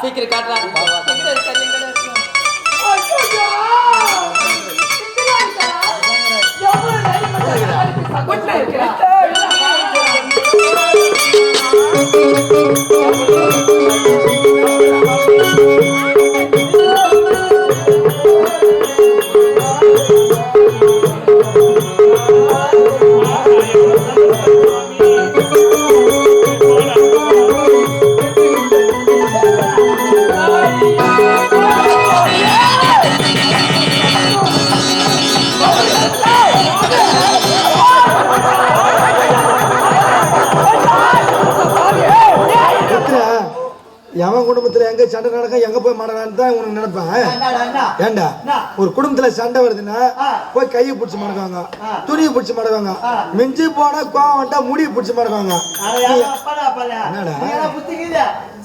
சீக்கிரம் காட்டுறா எங்க இருக்காரு எங்க குடும்பத்துல எங்க சண்டை நடக்க எங்க போய் மாடலான்னு தான் உனக்கு நினைப்பேன்? ஏண்டா? ஒரு குடும்பத்துல சண்டை வருதுன்னா. போய் கையை பிடிச்சி மடக்குவாங்க. துணியை பிடிச்சி மடக்குவாங்க. மிஞ்சி போனா கோவம் வந்துட்டா முடியை பிடிச்சி மடக்குவாங்க. என்னடா?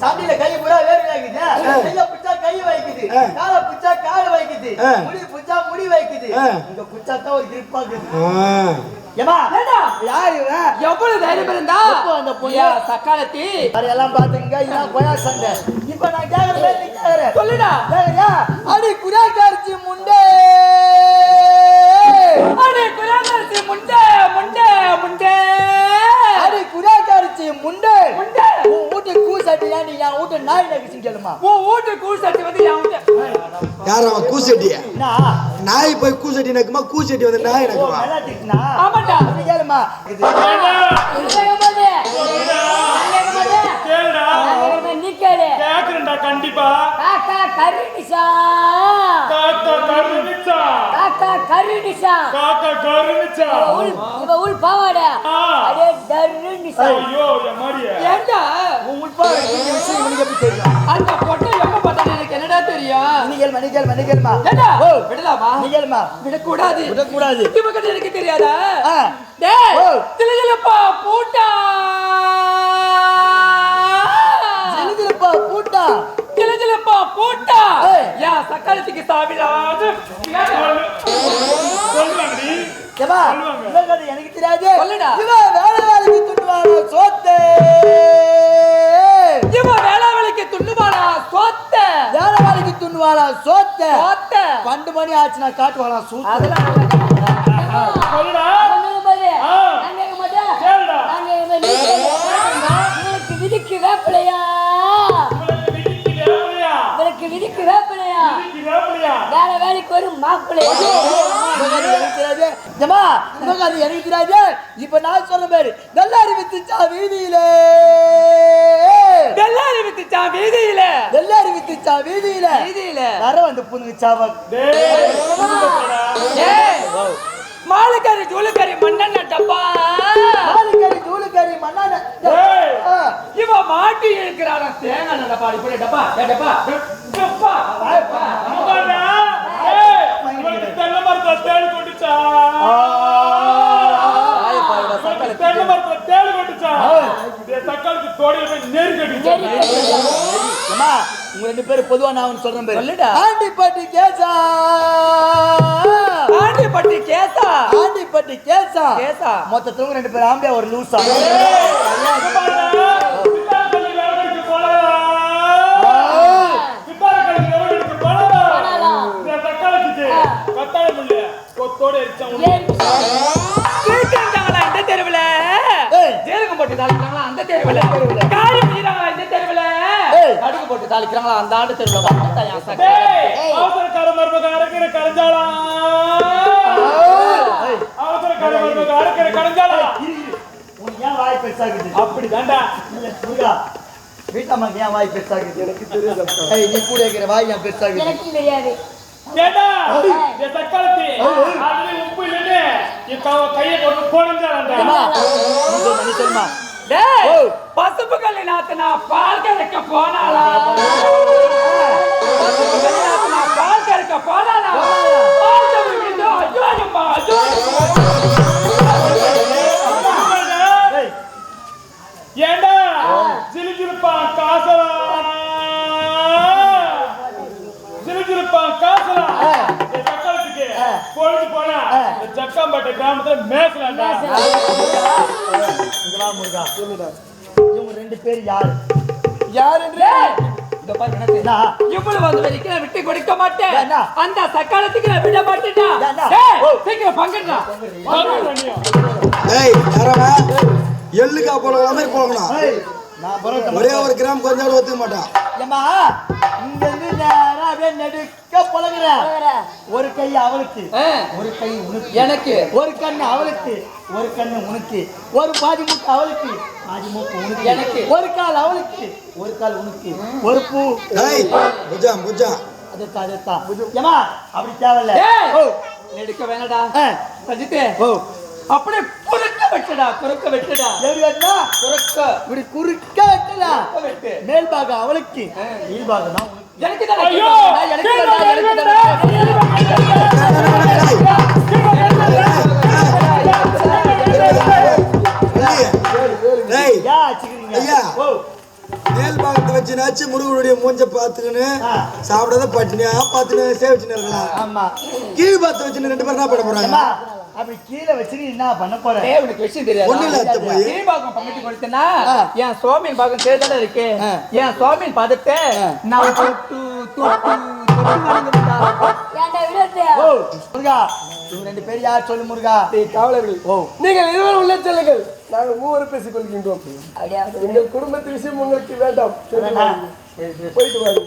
சண்டையில கை பூரா வேர்வை வைக்குது. கைய பிடிச்சா கை வைக்குது. காலை பிடிச்சா கால் வைக்குது. முடி பிடிச்சா முடி வைக்குது. ஆ. இங்க பிடிச்சா தான் ஒரு grip ஆ இருக்குது. ஆ. ஏம்மா, ஏண்டா? யார் இவன்? எவ்வளவு தைரியம் இருந்தா அந்த பொண்ணு? ஐயா, சக்காலத்தி யாரையெல்லாம் பாத்துங்க, இதான் கொயா சண்டை. இப்ப நான் கேக்குற மாதிரி நீ கேக்குற. சொல்லுடா? அடி குராக்காரிச்சி முண்டே அடே குலாமரசி முண்டே முண்டே முண்டே அடி குராக்காரிச்சி முண்டே முண்டே உன் வீட்டு கூசாட்டியா நீ என் வீட்டு நாய் உன் வீட்டு சட்டி வந்து யார் அவன் கூசட்டிய என்ன? நாய் போய் கூசட்டி நக்குமா கூசட்டி வந்து நாய் நக்குமா கேளுமா. கேக்குறேன்டா கண்டிப்பா. காக்கா கருணிசா காக்கா கருணிச்சா காக்கா கருணிசா காக்கா கருணிச்சா உள் இவ உள் பாவாட. அடே தருணிசா ஐயோ ஏண்டா? உன் அந்த பொட்டை எப்ப பார்த்தா எனக்கு? என்னடா தெரியும் நீ கேளுமா நீ கேளுமா நீ கேளுமா ஏண்டா? ஓ விடலாமா? நீ கேளுமா விடக்கூடாது. விடக்கூடாது இவங்க எனக்கு தெரியாதா. டேய் ஓ. திலதிலப்பா பூட்டா. எழுதிருப்பா பூட்டா. திலதிலப்பா பூட்டா. யா சக்காலத்துக்கு சாமிலாது சொல்லுவாங்கடி. ஏமா சொல்லுவாங்க. எனக்கு தெரியாது. சொல்லுடா. சோத்தே. பன்னெண்டு மணி ஆச்சுன்னா காட்டுவாளா சூத்த. ஏமா இவன் கதை எனக்கு தெரியாது இப்ப நான் சொல்ற பேரு நல்லாரி வித்துச்சா வீதியிலே. எல்லாரும் வித்துச்சா வீதியில. நல்லாரி வித்துச்சா வீதியில. வீதியில. வர வந்து சொல்லுடா ஏய் மாலுக்கறி ஜூலுக்கறி மண்ணெண்ண டப்பா. மண்ணான ஏய். ஆ. இவ மாட்டி இருக்கிறாரா தேங்காய் டப்பா இப்படி டப்பா டப்பா. டப்பா அம்மா உங்க ரெண்டு பேரும் பொதுவா நான் சொல்றேன் பேரு. சொல்லுடா. ஆண்டிப்பட்டி கேசா. ஆண்டிப்பட்டி கேசா. ஆண்டிப்பட்டி கேசா. கேசா. மொத்தத்துல ரெண்டு பேரும் ஆம்பியா ஒரு லூசா. போட்டு தாளிக்கிறாங்களா? அந்த ஆண்டு தெருவுல வந்தா என் சக்கரை. உனக்கு ஏன் வாய் பெருசாகுது? அப்படிதான்டா. இல்ல, முருகா. வீட்டம்மாக்கு ஏன் வாய் பெருசாகுது? எனக்கு தெரியுது ஏய் நீ கூட இருக்கிற வாய் ஏன் பெருசாகுது? எனக்கு தெரியாது. ஏண்டா? இந்த தக்காளத்தி அதுல உப்பு இல்லைன்னு என் க- கையை போனஞ்சாடா அம்மா பசுப்பு கல்லி நாத்துனா பால் கறக்க போனாளா? பசுப்பு கல்லி நாத்துனா பால் கறக்க போனாளா? பால் தம்பி விழுந்து, ஐயோ அம்மா, ஏய் ஏண்டா? ஜிலிஜிலிப்பான் காசலா? ஜிலிஜிலிப்பான் காசலா? பொழுது போனா இந்த ஜக்காம்பேட்டை கிராமத்துல மேசலாண்டா? இங்க வா முருகா. சொல்லுடா. இவங்க ரெண்டு பேர் யாரு? யார் என்று இந்த இந்த பாரு எனக்கு. என்ன? இவ்வளவு வந்து வரைக்கும் நான் விட்டு கொடுக்க மாட்டேன். என்ன? அந்த சக்காலத்துக்கு நான் விட மாட்டேன்டா. சீக்கிரம் பங்கிடுறா ஏய் யாரவா? எள்ளுக்கா போல மாதிரி போகணும் ஒரே ஒரு கிராம் கொஞ்சம் ஒத்துக்க மாட்டான். ஏம்மா? இங்க இருந்து அப்படியே நெடுக்க பழகுறேன் ஒரு கை அவளுக்கு ஒரு கை உனக்கு. எனக்கு. ஒரு கண்ணு அவளுக்கு ஒரு கண்ணு உனக்கு. ஒரு பாதி மூக்கு அவளுக்கு பாதி மூக்கு உனக்கு. எனக்கு. ஒரு கால் அவளுக்கு ஒரு கால் உனக்கு. ஒரு பூ. ஏய் புஜாம் புஜாம் அதுதான் அதுதான் ஏமா அப்படி தேவையில்ல. எடுக்க வேணடா சஜித்தே ஓ. அப்படியே வெட்டுடா குறுக்க வெட்டுடா எப்படி வெட்டினா குறுக்க இப்படி குறுக்க குறுக்க வெட்டு மேல் பாகம் அவளுக்கு கீழ் பாகம் தான் எனக்கு தானே ஐயோ, எனக்கு தானே எனக்கு வச்சுக்கிறீங்க ஐயா. மேல் பாகத்தை வச்சுனாச்சு முருகனுடைய மூஞ்ச பார்த்துக்கின்னு ஆ. சாப்பிடாத பட்டினியா பார்த்துன்னு சேவிச்சுன்னு இருக்கலாம் கீழ் பார்த்து வச்சுன்னு ரெண்டு பேரும் என்ன பண்ண போறாங்க அப்படி கீழே வச்சுட்டு என்ன பண்ண போற? உனக்கு விஷயம் தெரியாது? ஒண்ணும் இல்ல, அத்தை போய். நீ பாகம் பங்கிட்டு கொடுத்தனா. என் சுவாமியின் பாகம் சேர்தானே இருக்கு. என் சுவாமியின் பாதத்தை நான் தொட்டு முருகா இவங்க ரெண்டு பேர் யார் சொல்லு முருகா? காவலர்கள் ஓ. நீங்கள் இருவர் உள்ள செல்லுங்கள். நாங்கள் மூவர் பேசிக் கொள்கின்றோம் எங்கள் குடும்பத்து விஷயம் உங்களுக்கு வேண்டாம்? போயிட்டு வாங்க.